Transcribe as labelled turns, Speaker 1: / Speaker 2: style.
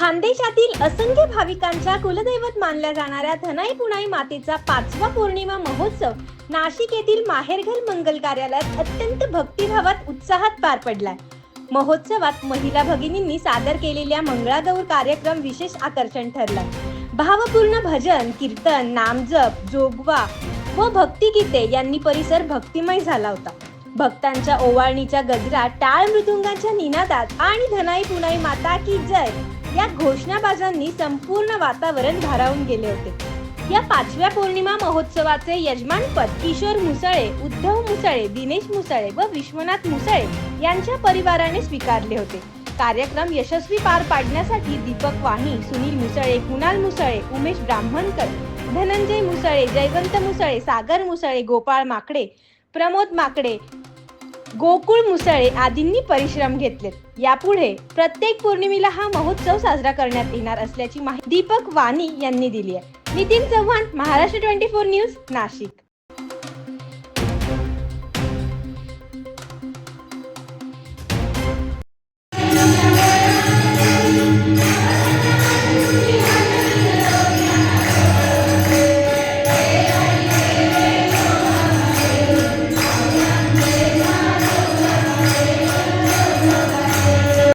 Speaker 1: खानदेशातील असंख्य भाविकांच्या कुलदैवत मानल्या जाणाऱ्या धनाई पुणाई मातेचा पाचवा पौर्णिमा महोत्सव नाशिक येथील माहेरघर मंगल कार्यालयात अत्यंत भक्तिभावात उत्साहात पार पडलाय. महोत्सवात महिला भगिनींनी सादर केलेल्या मंगळागौर कार्यक्रम विशेष आकर्षण ठरलाय. भावपूर्ण भजन कीर्तन नामजप जोगवा व भक्तिगीते यांनी परिसर भक्तिमय झाला होता. भक्तांच्या ओवाळणीच्या गजरात टाळ मृदुंगांच्या निनादात आणि धनाई पुनाई माता की जय या घोषणाबाजांनी संपूर्ण वातावरण भारावून गेले होते. या पाचव्या पौर्णिमा महोत्सवाचे यजमानपद किशोर मुसळे उद्धव मुसळे दिनेश मुसळे व विश्वनाथ मुसळे यांच्या परिवाराने स्वीकारले होते. कार्यक्रम यशस्वी पार पाडण्यासाठी दीपक वाणी सुनील मुसळे कुणाल मुसळे उमेश ब्राह्मणकर धनंजय मुसळे जयवंत मुसळे सागर मुसळे गोपाळ माकडे प्रमोद माकडे गोकुळ मुसळे आदींनी परिश्रम घेतलेत. यापुढे प्रत्येक पौर्णिमेला हा महोत्सव साजरा करण्यात येणार असल्याची माहिती दीपक वाणी यांनी दिली आहे. Nitin Chavan Maharashtra twenty four news Nashik.